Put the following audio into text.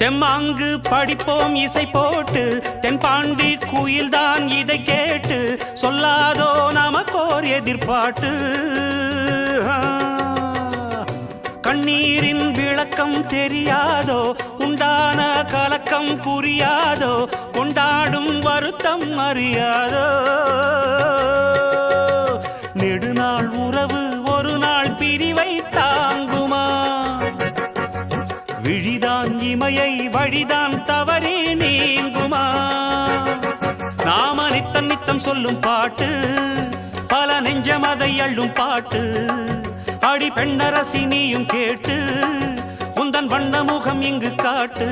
தெம்மாங்கு படிப்போம் இசை போட்டு தென்பாண்டி குயில்தான் இதை கேட்டு சொல்லாதோ நமக்கோர் எதிர்பாட்டு. கண்ணீரின் விளக்கம் தெரியாதோ உண்டான கலக்கம் புரியாதோ கொண்டாடும் வருத்தம் அறியாதோ. நெடுநாள் உறவு ஒரு நாள் பிரி விழிதான் இமையை வழிதான் தவறி நீங்குமா? நாம நித்தம் நித்தம் சொல்லும் பாட்டு பல நெஞ்சமதை அள்ளும் பாட்டு அடி பெண்ணரசி நீயும் கேட்டு உந்தன் வண்ண முகம் இங்கு காட்டு.